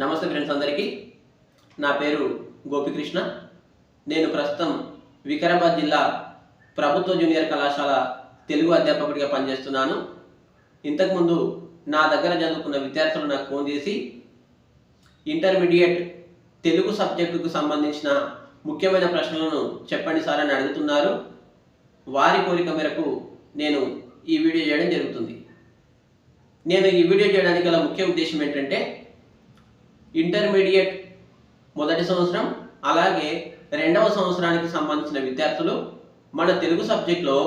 నమస్తే ఫ్రెండ్స్ అందరికీ. నా పేరు గోపికృష్ణ. నేను ప్రస్తుతం వికారాబాద్ జిల్లా ప్రభుత్వ జూనియర్ కళాశాల తెలుగు అధ్యాపకుడిగా పనిచేస్తున్నాను. ఇంతకుముందు నా దగ్గర చదువుకున్న విద్యార్థులు నాకు ఫోన్ చేసి ఇంటర్మీడియట్ తెలుగు సబ్జెక్టుకు సంబంధించిన ముఖ్యమైన ప్రశ్నలను చెప్పండి సార్ అని అడుగుతున్నారు. వారి కోరిక మేరకు నేను ఈ వీడియో చేయడం జరుగుతుంది. నేను ఈ వీడియో చేయడానికి గల ముఖ్య ఉద్దేశం ఏంటంటే ఇంటర్మీడియట్ మొదటి సంవత్సరం అలాగే రెండవ సంవత్సరానికి సంబంధించిన విద్యార్థులు మన తెలుగు సబ్జెక్ట్లో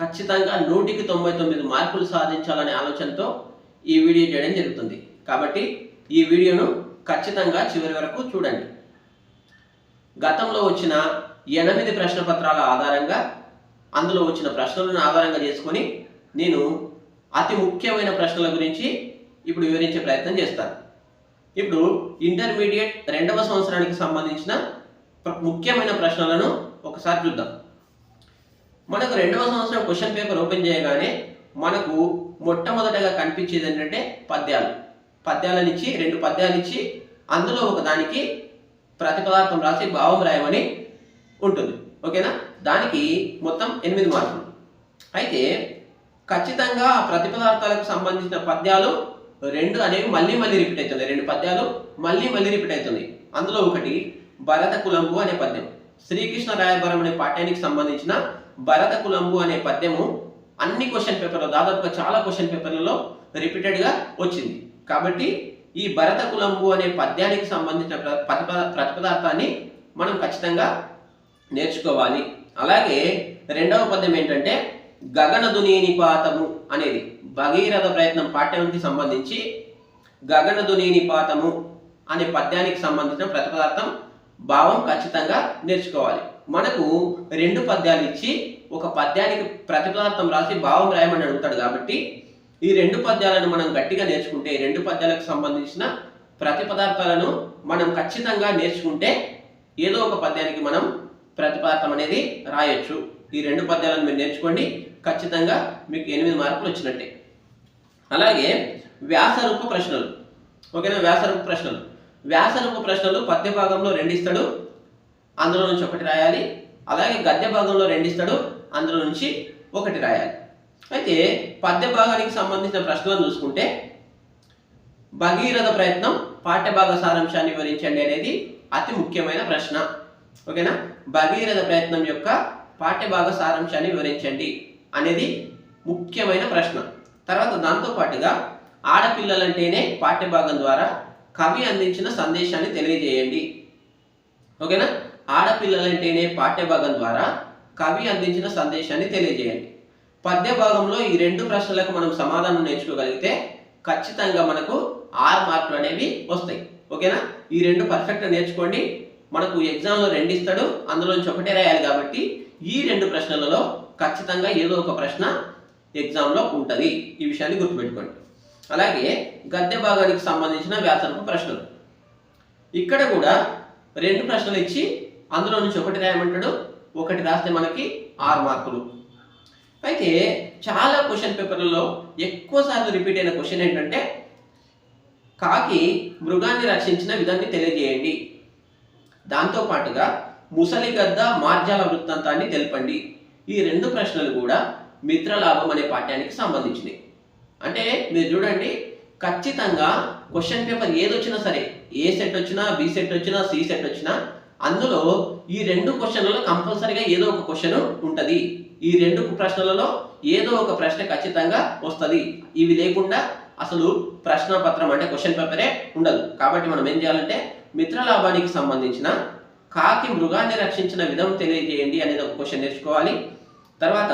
ఖచ్చితంగా నూటికి తొంభై తొమ్మిది మార్కులు సాధించాలనే ఆలోచనతో ఈ వీడియో చేయడం జరుగుతుంది. కాబట్టి ఈ వీడియోను ఖచ్చితంగా చివరి వరకు చూడండి. గతంలో వచ్చిన ఎనిమిది ప్రశ్న పత్రాల ఆధారంగా అందులో వచ్చిన ప్రశ్నలను ఆధారంగా చేసుకొని నేను అతి ముఖ్యమైన ప్రశ్నల గురించి ఇప్పుడు వివరించే ప్రయత్నం చేస్తాను. ఇప్పుడు ఇంటర్మీడియట్ రెండవ సంవత్సరానికి సంబంధించిన ముఖ్యమైన ప్రశ్నలను ఒకసారి చూద్దాం. మనకు రెండవ సంవత్సరం క్వశ్చన్ పేపర్ ఓపెన్ చేయగానే మనకు మొట్టమొదటగా కనిపించేది ఏంటంటే పద్యాలు. పద్యాలను ఇచ్చి రెండు పద్యాలు ఇచ్చి అందులో ఒక దానికి ప్రతిపదార్థం రాసి భావం రాయమని ఉంటుంది. ఓకేనా? దానికి మొత్తం ఎనిమిది మార్కులు. అయితే ఖచ్చితంగా ఆ ప్రతిపదార్థాలకు సంబంధించిన పద్యాలు రెండు అనేవి మళ్ళీ మళ్ళీ రిపీట్ అవుతుంది. రెండు పద్యాలు మళ్ళీ మళ్ళీ రిపీట్ అవుతుంది. అందులో ఒకటి భరత కులంబు అనే పద్యం. శ్రీకృష్ణ రాయభారం అనే పాఠ్యానికి సంబంధించిన భరత కులంబు అనే పద్యము అన్ని క్వశ్చన్ పేపర్లో దాదాపుగా చాలా క్వశ్చన్ పేపర్లలో రిపీటెడ్గా వచ్చింది. కాబట్టి ఈ భరత కులంబు అనే పద్యానికి సంబంధించిన ప్ర- ప్రతిపదార్థాన్ని మనం ఖచ్చితంగా నేర్చుకోవాలి. అలాగే రెండవ పద్యం ఏంటంటే గగన నిపాతము అనేది భగీరథ ప్రయత్నం పాఠ్యానికి సంబంధించి గగన నిపాతము అనే పద్యానికి సంబంధించిన ప్రతిపదార్థం భావం ఖచ్చితంగా నేర్చుకోవాలి. మనకు రెండు పద్యాలు ఇచ్చి ఒక పద్యానికి ప్రతిపదార్థం రాసి భావం రాయమని అడుగుతాడు కాబట్టి ఈ రెండు పద్యాలను మనం గట్టిగా నేర్చుకుంటే ఈ రెండు పద్యాలకు సంబంధించిన ప్రతిపదార్థాలను మనం ఖచ్చితంగా నేర్చుకుంటే ఏదో ఒక పద్యానికి మనం ప్రతిపదార్థం అనేది రాయొచ్చు. ఈ రెండు పద్యాలను మీరు నేర్చుకోండి. ఖచ్చితంగా మీకు ఎనిమిది మార్కులు వచ్చినట్టే. అలాగే వ్యాసరూప ప్రశ్నలు. ఓకేనా? వ్యాసరూప ప్రశ్నలు. వ్యాసరూప ప్రశ్నలు పద్య భాగంలో రెండు ఇస్తాడు అందులో నుంచి ఒకటి రాయాలి. అలాగే గద్య భాగంలో రెండు ఇస్తాడు అందులో నుంచి ఒకటి రాయాలి. అయితే పద్య భాగానికి సంబంధించిన ప్రశ్నలను చూసుకుంటే భగీరథ ప్రయత్నం పాఠ్యభాగ సారాంశాన్ని వివరించండి అనేది అతి ముఖ్యమైన ప్రశ్న. ఓకేనా? భగీరథ ప్రయత్నం యొక్క పాఠ్యభాగ సారాంశాన్ని వివరించండి అనేది ముఖ్యమైన ప్రశ్న. తర్వాత దాంతో పాటుగా ఆడపిల్లలంటేనే పాఠ్యభాగం ద్వారా కవి అందించిన సందేశాన్ని తెలియజేయండి. ఓకేనా? ఆడపిల్లలంటేనే పాఠ్యభాగం ద్వారా కవి అందించిన సందేశాన్ని తెలియజేయండి. పద్య భాగంలో ఈ రెండు ప్రశ్నలకు మనం సమాధానం నేర్చుకోగలిగితే ఖచ్చితంగా మనకు ఆరు మార్కులు అనేవి వస్తాయి. ఓకేనా? ఈ రెండు పర్ఫెక్ట్ నేర్చుకోండి. మనకు ఎగ్జామ్లో రెండు ఇస్తాడు అందులో నుంచి ఒకటే రాయాలి కాబట్టి ఈ రెండు ప్రశ్నలలో ఖచ్చితంగా ఏదో ఒక ప్రశ్న ఎగ్జామ్లో ఉంటుంది. ఈ విషయాన్ని గుర్తుపెట్టుకోండి. అలాగే గద్య భాగానికి సంబంధించిన వ్యాసరూప ప్రశ్నలు. ఇక్కడ కూడా రెండు ప్రశ్నలు ఇచ్చి అందులో నుంచి ఒకటి రాయమంటాడు ఒకటి రాస్తే మనకి ఆరు మార్కులు. అయితే చాలా క్వశ్చన్ పేపర్లలో ఎక్కువ సార్లు రిపీట్ అయిన క్వశ్చన్ ఏంటంటే కాకి మృగాన్ని రక్షించిన విధాన్ని తెలియజేయండి. దాంతో పాటుగా ముసలి గద్ద మార్జాల వృత్తాంతాన్ని తెలపండి. ఈ రెండు ప్రశ్నలు కూడా మిత్రలాభం అనే పాఠ్యానికి సంబంధించినవి అంటే మీరు చూడండి ఖచ్చితంగా క్వశ్చన్ పేపర్ ఏదొచ్చినా సరే ఏ సెట్ వచ్చినా బి సెట్ వచ్చినా సి సెట్ వచ్చినా అందులో ఈ రెండు క్వశ్చన్లలో కంపల్సరీగా ఏదో ఒక క్వశ్చన్ ఉంటుంది. ఈ రెండు ప్రశ్నలలో ఏదో ఒక ప్రశ్న ఖచ్చితంగా వస్తుంది. ఇవి లేకుండా అసలు ప్రశ్న పత్రం అంటే క్వశ్చన్ పేపరే ఉండదు. కాబట్టి మనం ఏం చేయాలంటే మిత్రలాభానికి సంబంధించిన కాకి మృగాన్ని రక్షించిన విధం తెలియజేయండి అనేది ఒక క్వశ్చన్ నేర్చుకోవాలి. తర్వాత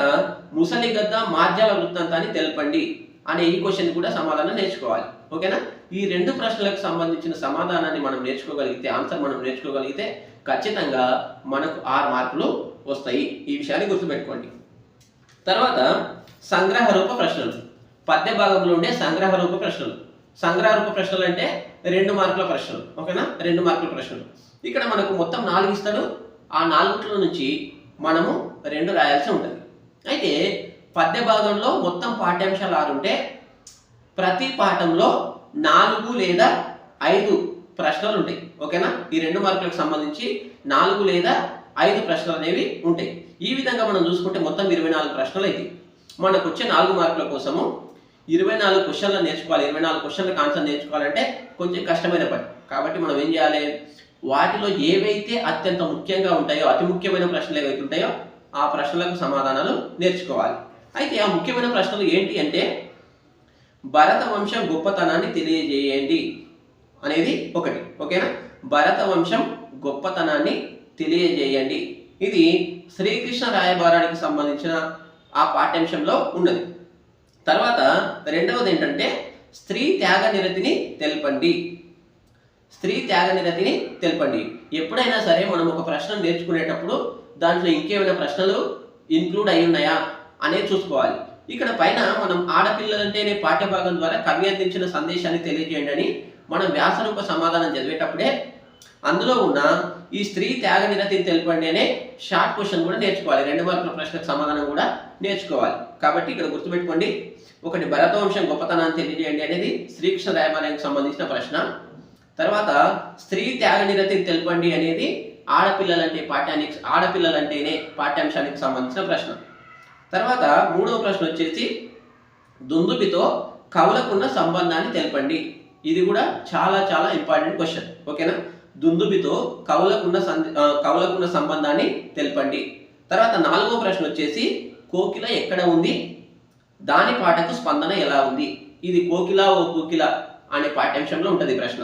ముసలి గద్ద మార్జాల వృత్తాంతాన్ని తెలపండి అనే ఈ క్వశ్చన్ కూడా సమాధానం నేర్చుకోవాలి. ఓకేనా? ఈ రెండు ప్రశ్నలకు సంబంధించిన సమాధానాన్ని మనం నేర్చుకోగలిగితే ఆన్సర్ మనం నేర్చుకోగలిగితే ఖచ్చితంగా మనకు ఆరు మార్కులు వస్తాయి. ఈ విషయాన్ని గుర్తుపెట్టుకోండి. తర్వాత సంగ్రహ రూప ప్రశ్నలు. పద్య భాగంలో ఉండే సంగ్రహ రూప ప్రశ్నలు. సంగ్రహరూప ప్రశ్నలు అంటే రెండు మార్కుల ప్రశ్నలు ఓకేనా? రెండు మార్కుల ప్రశ్నలు. ఇక్కడ మనకు మొత్తం నాలుగు ఇస్తాడు. ఆ నాలుగుట్లో నుంచి మనము రెండు రాయాల్సి ఉంటుంది. అయితే పద్య భాగంలో మొత్తం పాఠ్యాంశాలు ఆరు ఉంటే ప్రతి పాఠంలో నాలుగు లేదా ఐదు ప్రశ్నలు ఉంటాయి ఓకేనా? ఈ రెండు మార్కులకు సంబంధించి నాలుగు లేదా ఐదు ప్రశ్నలు అనేవి ఉంటాయి. ఈ విధంగా మనం చూసుకుంటే మొత్తం ఇరవై నాలుగు ప్రశ్నలు అయితే మనకు వచ్చే నాలుగు మార్కుల కోసము ఇరవై నాలుగు క్వశ్చన్లు నేర్చుకోవాలి. ఇరవై నాలుగు క్వశ్చన్లకు ఆన్సర్ నేర్చుకోవాలంటే కొంచెం కష్టమైన పని. కాబట్టి మనం ఏం చేయాలి? వాటిలో ఏవైతే అత్యంత ముఖ్యంగా ఉంటాయో అతి ముఖ్యమైన ప్రశ్నలు ఏవైతే ఉంటాయో ఆ ప్రశ్నలకు సమాధానాలు నేర్చుకోవాలి. అయితే ఆ ముఖ్యమైన ప్రశ్నలు ఏంటి అంటే భరత వంశం గొప్పతనాన్ని తెలియజేయండి అనేది ఒకటి. ఓకేనా? భరత వంశం గొప్పతనాన్ని తెలియజేయండి. ఇది శ్రీకృష్ణ రాయబారానికి సంబంధించిన ఆ పాఠ్యాంశంలో ఉన్నది. తర్వాత రెండవది ఏంటంటే స్త్రీ త్యాగ నిరతిని తెలపండి. స్త్రీ త్యాగ నిరతిని తెలపండి. ఎప్పుడైనా సరే మనం ఒక ప్రశ్న నేర్చుకునేటప్పుడు దాంట్లో ఇంకేమైనా ప్రశ్నలు ఇన్క్లూడ్ అయి ఉన్నాయా అనేది చూసుకోవాలి. ఇక్కడ పైన మనం ఆడపిల్లలంటేనే పాఠ్యభాగం ద్వారా కవి అందించిన సందేశాన్ని తెలియజేయండి అని మనం వ్యాసరూప సమాధానం చదివేటప్పుడే అందులో ఉన్న ఈ స్త్రీ త్యాగ నిరతిని తెలుపండి అనే షార్ట్ క్వశ్చన్ కూడా నేర్చుకోవాలి. రెండు మార్కుల ప్రశ్నకు సమాధానం కూడా నేర్చుకోవాలి. కాబట్టి ఇక్కడ గుర్తుపెట్టుకోండి. ఒకటి భరతవంశం గొప్పతనాన్ని తెలియజేయండి అనేది శ్రీకృష్ణ రాయబారానికి సంబంధించిన ప్రశ్న. తర్వాత స్త్రీ త్యాగ నిరతిని తెలపండి అనేది ఆడపిల్లలంటే పాఠ్యానికి ఆడపిల్లలంటేనే పాఠ్యాంశానికి సంబంధించిన ప్రశ్న. తర్వాత మూడవ ప్రశ్న వచ్చేసి దుందుబితో కవులకున్న సంబంధాన్ని తెలపండి. ఇది కూడా చాలా చాలా ఇంపార్టెంట్ క్వశ్చన్ ఓకేనా దుందుబితో కవులకున్న సంధి కవులకున్న సంబంధాన్ని తెలపండి. తర్వాత నాలుగో ప్రశ్న వచ్చేసి కోకిల ఎక్కడ ఉంది? దాని పాటకు స్పందన ఎలా ఉంది? ఇది కోకిల ఓ కోకిల అనే పాఠ్యాంశంలో ఉంటుంది ప్రశ్న.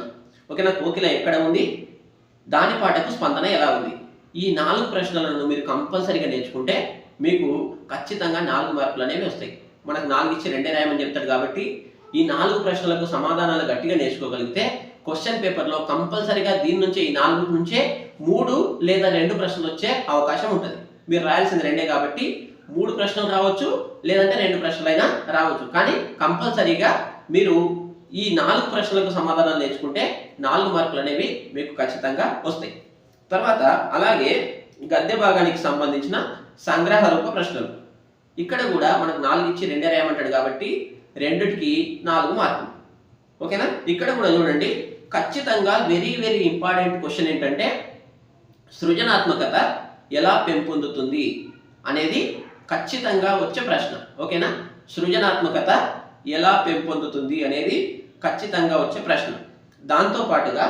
ఓకేనా? కోకిల ఎక్కడ ఉంది? దాని పాటకు స్పందన ఎలా ఉంది? ఈ నాలుగు ప్రశ్నలను మీరు కంపల్సరీగా నేర్చుకుంటే మీకు ఖచ్చితంగా నాలుగు మార్కులు అనేవి వస్తాయి. మనకు నాలుగు ఇచ్చి రెండే రాయమని చెప్తాడు కాబట్టి ఈ నాలుగు ప్రశ్నలకు సమాధానాలు గట్టిగా నేర్చుకోగలిగితే క్వశ్చన్ పేపర్లో కంపల్సరీగా దీని నుంచే ఈ నాలుగు నుంచే మూడు లేదా రెండు ప్రశ్నలు వచ్చే అవకాశం ఉంటుంది. మీరు రాయాల్సింది రెండే కాబట్టి మూడు ప్రశ్నలు రావచ్చు లేదంటే రెండు ప్రశ్నలైనా రావచ్చు. కానీ కంపల్సరీగా మీరు ఈ నాలుగు ప్రశ్నలకు సమాధానాలు నేర్చుకుంటే నాలుగు మార్కులు అనేవి మీకు ఖచ్చితంగా వస్తాయి. తర్వాత అలాగే గద్య భాగానికి సంబంధించిన సంగ్రహ రూప ప్రశ్నలు. ఇక్కడ కూడా మనకు నాలుగు ఇచ్చి రెండే రాయమంటాడు కాబట్టి రెండిటికి నాలుగు మార్కులు. ఓకేనా? ఇక్కడ కూడా చూడండి ఖచ్చితంగా వెరీ వెరీ ఇంపార్టెంట్ క్వశ్చన్ ఏంటంటే సృజనాత్మకత ఎలా పెంపొందుతుంది అనేది ఖచ్చితంగా వచ్చే ప్రశ్న. ఓకేనా? సృజనాత్మకత ఎలా పెంపొందుతుంది అనేది ఖచ్చితంగా వచ్చే ప్రశ్న. దాంతో పాటుగా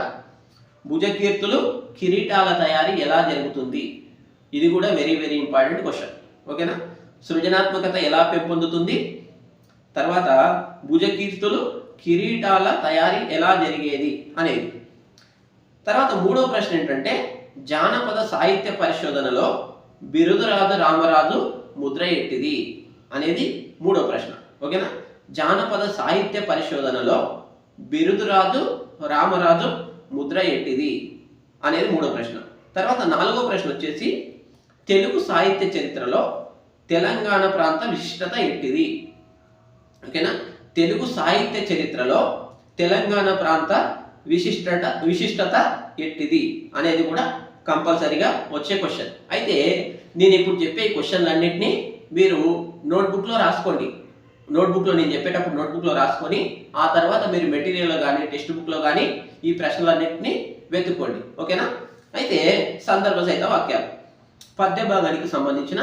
భుజకీర్తులు కిరీటాల తయారీ ఎలా జరుగుతుంది? ఇది కూడా వెరీ వెరీ ఇంపార్టెంట్ క్వశ్చన్ ఓకేనా? సృజనాత్మకత ఎలా పెంపొందుతుంది? తర్వాత భుజకీర్తులు కిరీటాల తయారీ ఎలా జరిగేది అనేది. తర్వాత మూడో ప్రశ్న ఏంటంటే జానపద సాహిత్య పరిశోధనలో బిరుదురాజు రామరాజు ముద్ర ఎట్టిది అనేది మూడో ప్రశ్న. ఓకేనా? జానపద సాహిత్య పరిశోధనలో బిరుదురాజు రామరాజు ముద్ర ఎట్టిది అనేది మూడో ప్రశ్న. తర్వాత నాలుగో ప్రశ్న వచ్చేసి తెలుగు సాహిత్య చరిత్రలో తెలంగాణ ప్రాంత విశిష్టత ఎట్టిది? ఓకేనా? తెలుగు సాహిత్య చరిత్రలో తెలంగాణ ప్రాంత విశిష్టత విశిష్టత ఎట్టిది అనేది కూడా కంపల్సరీగా వచ్చే క్వశ్చన్ అయితే నేను ఇప్పుడు చెప్పే క్వశ్చన్లన్నింటినీ మీరు నోట్బుక్లో రాసుకోండి. నోట్బుక్లో నేను చెప్పేటప్పుడు నోట్బుక్లో రాసుకొని ఆ తర్వాత మీరు మెటీరియల్లో కానీ టెక్స్ట్ బుక్లో కానీ ఈ ప్రశ్నలన్నింటినీ వెతుక్కోండి. ఓకేనా? అయితే సందర్భ సహిత వాక్యాలు. పద్య భాగానికి సంబంధించిన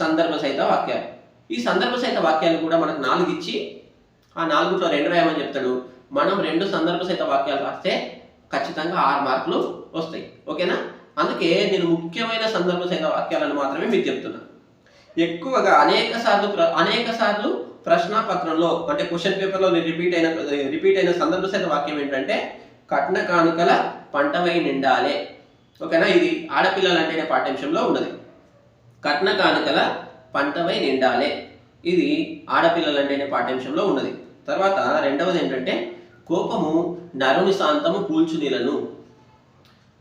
సందర్భ సహిత వాక్యాలు. ఈ సందర్భ సహిత వాక్యాలు కూడా మనకు నాలుగు ఇచ్చి ఆ నాలుగులో రెండు రాయమని చెప్తాడు. మనం రెండు సందర్భ సహిత వాక్యాలు రాస్తే ఖచ్చితంగా ఆరు మార్కులు వస్తాయి. ఓకేనా? అందుకే నేను ముఖ్యమైన సందర్భ సహిత వాక్యాలను మాత్రమే మీకు చెప్తున్నా. ఎక్కువగా అనేక సార్లు ప్ర- అనేక సార్లు ప్రశ్నాపత్రంలో అంటే క్వశ్చన్ పేపర్లో రిపీట్ అయిన రిపీట్ అయిన సందర్భ సహిత వాక్యం ఏంటంటే కట్న కానుకల పంటవై నిండాలే. ఓకేనా? ఇది ఆడపిల్లలు అంటేనే పాఠ్యాంశంలో ఉన్నది. కట్న కానుకల పంటవై నిండాలే. ఇది ఆడపిల్లలు అంటేనే పాఠ్యాంశంలో ఉన్నది. తర్వాత రెండవది ఏంటంటే కోపము నరుని శాంతము కూల్చునిలను.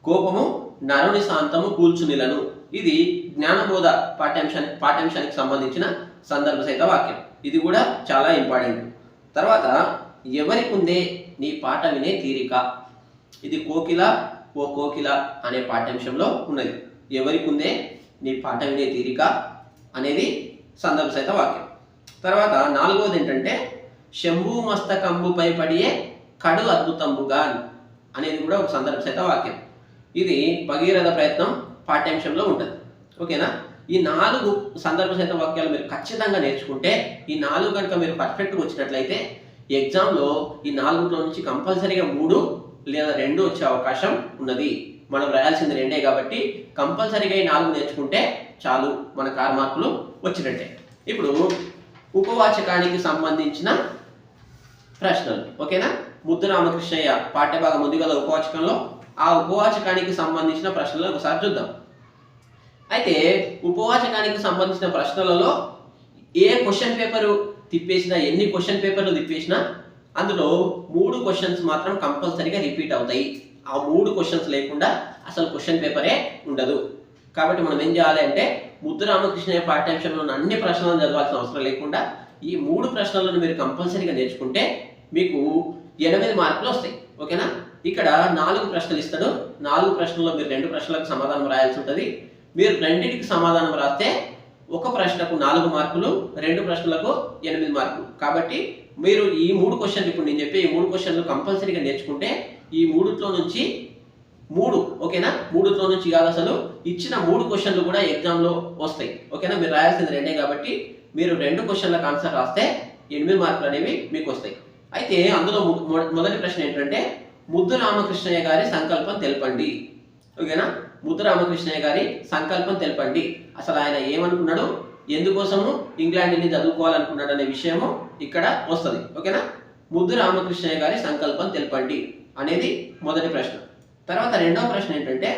కోపము నరుని శాంతము కూల్చునిలను. ఇది జ్ఞానబోధ పాఠ్యాంశానికి పాఠ్యాంశానికి సంబంధించిన సందర్భ సహిత వాక్యం. ఇది కూడా చాలా ఇంపార్టెంట్. తర్వాత ఎవరికుందే నీ పాట వినే తీరిక. ఇది కోకిల ఓ కోకిల అనే పాఠ్యాంశంలో ఉన్నది. ఎవరికుందే నీ పాట వినే తీరిక అనేది సందర్భ సహిత వాక్యం. తర్వాత నాలుగవది ఏంటంటే శంభు మస్తకంబుపై పడియే కడు అద్భుతంబుగా అనేది కూడా ఒక సందర్భ సహిత వాక్యం. ఇది భగీరథ ప్రయత్నం పాఠ్యాంశంలో ఉంటుంది. ఓకేనా? ఈ నాలుగు సందర్భ సహిత వాక్యాలు మీరు ఖచ్చితంగా నేర్చుకుంటే ఈ నాలుగు కనుక మీరు పర్ఫెక్ట్గా వచ్చినట్లయితే ఎగ్జామ్లో ఈ నాలుగులో నుంచి కంపల్సరీగా మూడు లేదా రెండు వచ్చే అవకాశం ఉన్నది. మనం రాయాల్సింది రెండే కాబట్టి కంపల్సరీగా ఈ నాలుగు నేర్చుకుంటే చాలు మన కారు మార్కులు వచ్చినట్టే. ఇప్పుడు ఉపవాచకానికి సంబంధించిన ప్రశ్నలు. ఓకేనా? ముద్దు రామకృష్ణయ్య పాఠ్యభాగం ఉంది కదా ఉపవాచకంలో? ఆ ఉపవాచకానికి సంబంధించిన ప్రశ్నలు ఒకసారి చూద్దాం. అయితే ఉపవాచకానికి సంబంధించిన ప్రశ్నలలో ఏ క్వశ్చన్ పేపరు తిప్పేసినా ఎన్ని క్వశ్చన్ పేపర్లు తిప్పేసినా అందులో మూడు క్వశ్చన్స్ మాత్రం కంపల్సరీగా రిపీట్ అవుతాయి. ఆ మూడు క్వశ్చన్స్ లేకుండా అసలు క్వశ్చన్ పేపరే ఉండదు. కాబట్టి మనం ఏం చేయాలి అంటే ముద్దు రామకృష్ణయ్య పాఠ్యాంశంలో ఉన్న అన్ని ప్రశ్నలను చదవాల్సిన అవసరం లేకుండా ఈ మూడు ప్రశ్నలను మీరు కంపల్సరీగా నేర్చుకుంటే మీకు ఎనిమిది మార్కులు వస్తాయి. ఓకేనా? ఇక్కడ నాలుగు ప్రశ్నలు ఇస్తాడు నాలుగు ప్రశ్నల్లో మీరు రెండు ప్రశ్నలకు సమాధానం రాయాల్సి ఉంటుంది. మీరు రెండింటికి సమాధానం రాస్తే ఒక ప్రశ్నకు నాలుగు మార్కులు రెండు ప్రశ్నలకు ఎనిమిది మార్కులు. కాబట్టి మీరు ఈ మూడు క్వశ్చన్లు ఇప్పుడు నేను చెప్పే ఈ మూడు క్వశ్చన్లు కంపల్సరీగా నేర్చుకుంటే ఈ మూడుట్లో నుంచి మూడు ఓకేనా? మూడులో నుంచి కాదు అసలు. ఇచ్చిన మూడు క్వశ్చన్లు కూడా ఎగ్జామ్లో వస్తాయి. ఓకేనా? మీరు రాయాల్సింది రెండే కాబట్టి మీరు రెండు క్వశ్చన్లకు ఆన్సర్ రాస్తే ఎనిమిది మార్కులు అనేవి మీకు వస్తాయి. అయితే అందులో మొదటి ప్రశ్న ఏంటంటే ముద్దు రామకృష్ణయ్య గారి సంకల్పం తెలపండి. ఓకేనా ముద్దు రామకృష్ణయ్య గారి సంకల్పం తెలపండి. అసలు ఆయన ఏమనుకున్నాడు? ఎందుకోసము ఇంగ్లాండ్ని చదువుకోవాలనుకున్నాడు అనే విషయము ఇక్కడ వస్తుంది. ఓకేనా ముద్దు రామకృష్ణయ్య గారి సంకల్పం తెలపండి అనేది మొదటి ప్రశ్న. తర్వాత రెండవ ప్రశ్న ఏంటంటే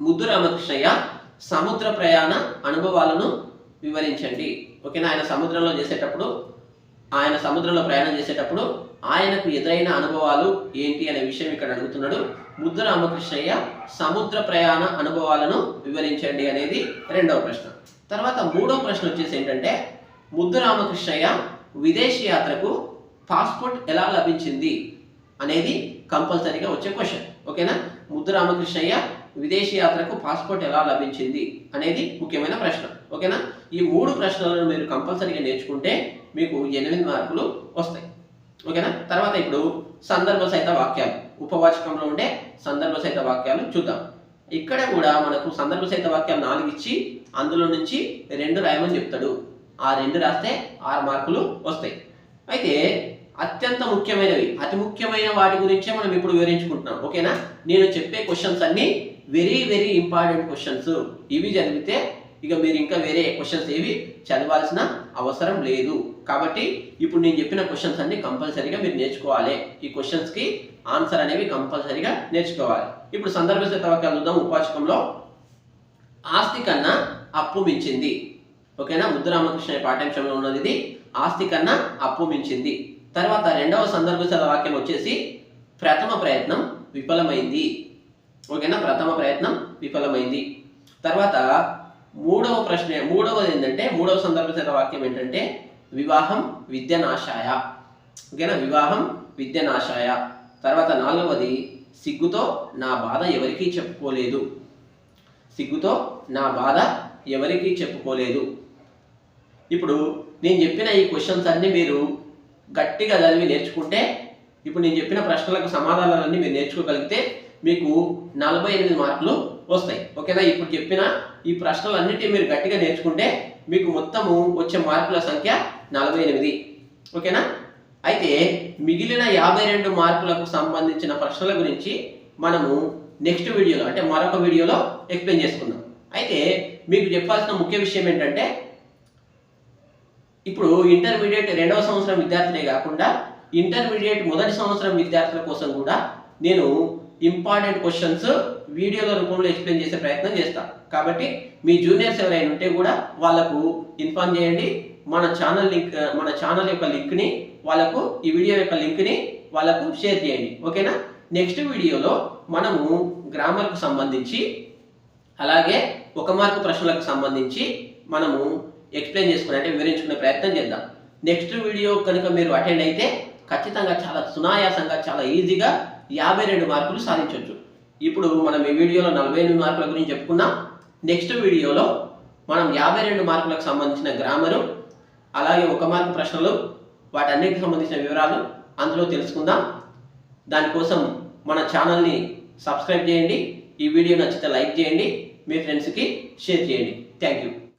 ముద్దు రామకృష్ణయ్య సముద్ర ప్రయాణ అనుభవాలను వివరించండి. ఓకేనా? ఆయన సముద్రంలో చేసేటప్పుడు ఆయన సముద్రంలో ప్రయాణం చేసేటప్పుడు ఆయనకు ఎదురైన అనుభవాలు ఏంటి అనే విషయం ఇక్కడ అడుగుతున్నాడు. ముద్దు రామకృష్ణయ్య సముద్ర ప్రయాణ అనుభవాలను వివరించండి అనేది రెండవ ప్రశ్న. తర్వాత మూడవ ప్రశ్న వచ్చేసి ఏంటంటే ముద్దు రామకృష్ణయ్య విదేశీ యాత్రకు పాస్పోర్ట్ ఎలా లభించింది అనేది కంపల్సరీగా వచ్చే క్వశ్చన్. ఓకేనా? ముద్దు రామకృష్ణయ్య విదేశీ యాత్రకు పాస్పోర్ట్ ఎలా లభించింది అనేది ముఖ్యమైన ప్రశ్న. ఓకేనా? ఈ మూడు ప్రశ్నలను మీరు కంపల్సరీగా నేర్చుకుంటే మీకు ఎనిమిది మార్కులు వస్తాయి. ఓకేనా? తర్వాత ఇప్పుడు సందర్భ సహిత వాక్యాలు. ఉపవాచకంలో ఉండే సందర్భ సహిత వాక్యాలు చూద్దాం. ఇక్కడ కూడా మనకు సందర్భ సహిత వాక్యాలు నాలుగు ఇచ్చి అందులో నుంచి రెండు రాయమని చెప్తాడు. ఆ రెండు రాస్తే ఆరు మార్కులు వస్తాయి. అయితే అత్యంత ముఖ్యమైనవి అతి ముఖ్యమైన వాటి గురించే మనం ఇప్పుడు వివరించుకుంటున్నాం. ఓకేనా? నేను చెప్పే క్వశ్చన్స్ అన్ని వెరీ వెరీ ఇంపార్టెంట్ క్వశ్చన్స్ ఇవి జరిగితే ఇక మీరు ఇంకా వేరే క్వశ్చన్స్ ఏవి చదవాల్సిన అవసరం లేదు. కాబట్టి ఇప్పుడు నేను చెప్పిన క్వశ్చన్స్ అన్ని కంపల్సరీగా మీరు నేర్చుకోవాలి. ఈ క్వశ్చన్స్కి ఆన్సర్ అనేవి కంపల్సరీగా నేర్చుకోవాలి. ఇప్పుడు సందర్భ వాక్యాలు చూద్దాం. ఉపాచకంలో ఆస్తి కన్నా అప్పు మించింది. ఓకేనా? ముద్దురామకృష్ణ పాఠ్యాంశంలో ఉన్నది ఇది. ఆస్తి కన్నా అప్పు మించింది. తర్వాత రెండవ సందర్భ వాక్యం వచ్చేసి ప్రథమ ప్రయత్నం విఫలమైంది. ఓకేనా? ప్రథమ ప్రయత్నం విఫలమైంది. తర్వాత మూడవ ప్రశ్న మూడవది ఏంటంటే మూడవ సందర్భ వాక్యం ఏంటంటే వివాహం విద్యనాశాయ. ఓకేనా? వివాహం విద్యనాశాయ. తర్వాత నాలుగవది సిగ్గుతో నా బాధ ఎవరికీ చెప్పుకోలేదు. సిగ్గుతో నా బాధ ఎవరికీ చెప్పుకోలేదు. ఇప్పుడు నేను చెప్పిన ఈ క్వశ్చన్స్ అన్ని మీరు గట్టిగా చదివి నేర్చుకుంటే ఇప్పుడు నేను చెప్పిన ప్రశ్నలకు సమాధానాలన్నీ మీరు నేర్చుకోగలిగితే మీకు నలభై ఎనిమిది మార్కులు వస్తాయి. ఓకేనా? ఇప్పుడు చెప్పిన ఈ ప్రశ్నలన్నిటి మీరు గట్టిగా నేర్చుకుంటే మీకు మొత్తము వచ్చే మార్కుల సంఖ్య నలభై ఎనిమిది. ఓకేనా? అయితే మిగిలిన యాభై రెండు మార్కులకు సంబంధించిన ప్రశ్నల గురించి మనము నెక్స్ట్ వీడియోలో అంటే మరొక వీడియోలో ఎక్స్ప్లెయిన్ చేసుకుందాం. అయితే మీకు చెప్పాల్సిన ముఖ్య విషయం ఏంటంటే ఇప్పుడు ఇంటర్మీడియట్ రెండవ సంవత్సరం విద్యార్థులే కాకుండా ఇంటర్మీడియట్ మొదటి సంవత్సరం విద్యార్థుల కోసం కూడా నేను ఇంపార్టెంట్ క్వశ్చన్స్ వీడియోల రూపంలో ఎక్స్ప్లెయిన్ చేసే ప్రయత్నం చేస్తాం. కాబట్టి మీ జూనియర్స్ ఎవరైనా ఉంటే కూడా వాళ్ళకు ఇన్ఫార్మ్ చేయండి. మన ఛానల్ లింక్ మన ఛానల్ యొక్క లింక్ని వాళ్ళకు ఈ వీడియో యొక్క లింక్ని వాళ్ళకు షేర్ చేయండి. ఓకేనా? నెక్స్ట్ వీడియోలో మనము గ్రామర్కు సంబంధించి అలాగే ఒక మార్కు ప్రశ్నలకు సంబంధించి మనము ఎక్స్ప్లెయిన్ చేసుకునే అంటే వివరించుకునే ప్రయత్నం చేద్దాం. నెక్స్ట్ వీడియో కనుక మీరు అటెండ్ అయితే ఖచ్చితంగా చాలా సునాయాసంగా చాలా ఈజీగా యాభై రెండు మార్కులు సాధించవచ్చు ఇప్పుడు మనం ఈ వీడియోలో నలభై ఎనిమిది మార్కుల గురించి చెప్పుకున్నాం నెక్స్ట్ వీడియోలో మనం యాభై రెండు మార్కులకు సంబంధించిన గ్రామరు అలాగే ఒక మార్కు ప్రశ్నలు వాటన్నిటికి సంబంధించిన వివరాలు అందులో తెలుసుకుందాం. దానికోసం మన ఛానల్ని సబ్స్క్రైబ్ చేయండి. ఈ వీడియో నచ్చితే లైక్ చేయండి. మీ ఫ్రెండ్స్కి షేర్ చేయండి. Thank you.